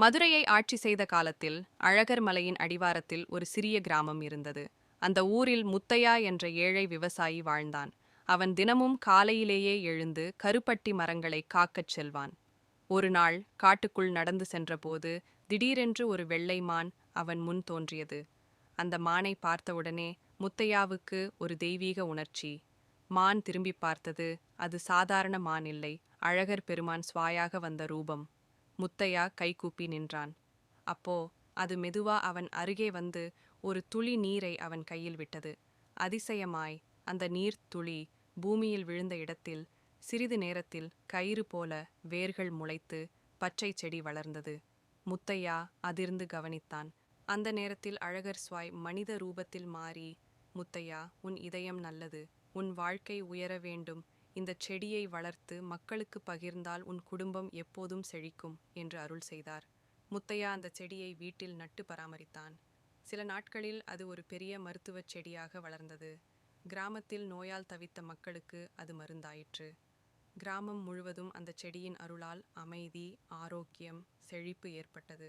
மதுரையை ஆட்சி செய்த காலத்தில் அழகர் மலையின் அடிவாரத்தில் ஒரு சிறிய கிராமம் இருந்தது. அந்த ஊரில் முத்தையா என்ற ஏழை விவசாயி வாழ்ந்தான். அவன் தினமும் காலையிலேயே எழுந்து கருப்பட்டி மரங்களை காக்கச் செல்வான். ஒரு நாள் காட்டுக்குள் நடந்து சென்றபோது திடீரென்று ஒரு வெள்ளை மான் அவன் முன் தோன்றியது. அந்த மானை பார்த்தவுடனே முத்தையாவுக்கு ஒரு தெய்வீக உணர்ச்சி. மான் திரும்பி பார்த்தது அது சாதாரண மான் இல்லை. அழகர் பெருமான் சுவாயாக வந்த ரூபம். முத்தையா கைகூப்பி நின்றான். அப்போ அது மெதுவா அவன் அருகே வந்து ஒரு துளி நீரை அவன் கையில் விட்டது. அதிசயமாய் அந்த நீர் துளி பூமியில் விழுந்த இடத்தில் சிறிது நேரத்தில் கயிறு போல வேர்கள் முளைத்து பச்சை செடி வளர்ந்தது. முத்தையா அதிர்ந்து கவனித்தான். அந்த நேரத்தில் அழகர் சுவாய் மனித ரூபத்தில் மாறி முத்தையா உன் இதயம் நல்லது. உன் வாழ்க்கை உயர வேண்டும். இந்த செடியை வளர்த்து மக்களுக்கு பகிர்ந்தால் உன் குடும்பம் எப்போதும் செழிக்கும் என்று அருள் செய்தார். முத்தையா அந்த செடியை வீட்டில் நட்டு பராமரித்தான். சில நாட்களில் அது ஒரு பெரிய மருத்துவச் செடியாக வளர்ந்தது. கிராமத்தில் நோயால் தவித்த மக்களுக்கு அது மருந்தாயிற்று. கிராமம் முழுவதும் அந்த செடியின் அருளால் அமைதி ஆரோக்கியம் செழிப்பு ஏற்பட்டது.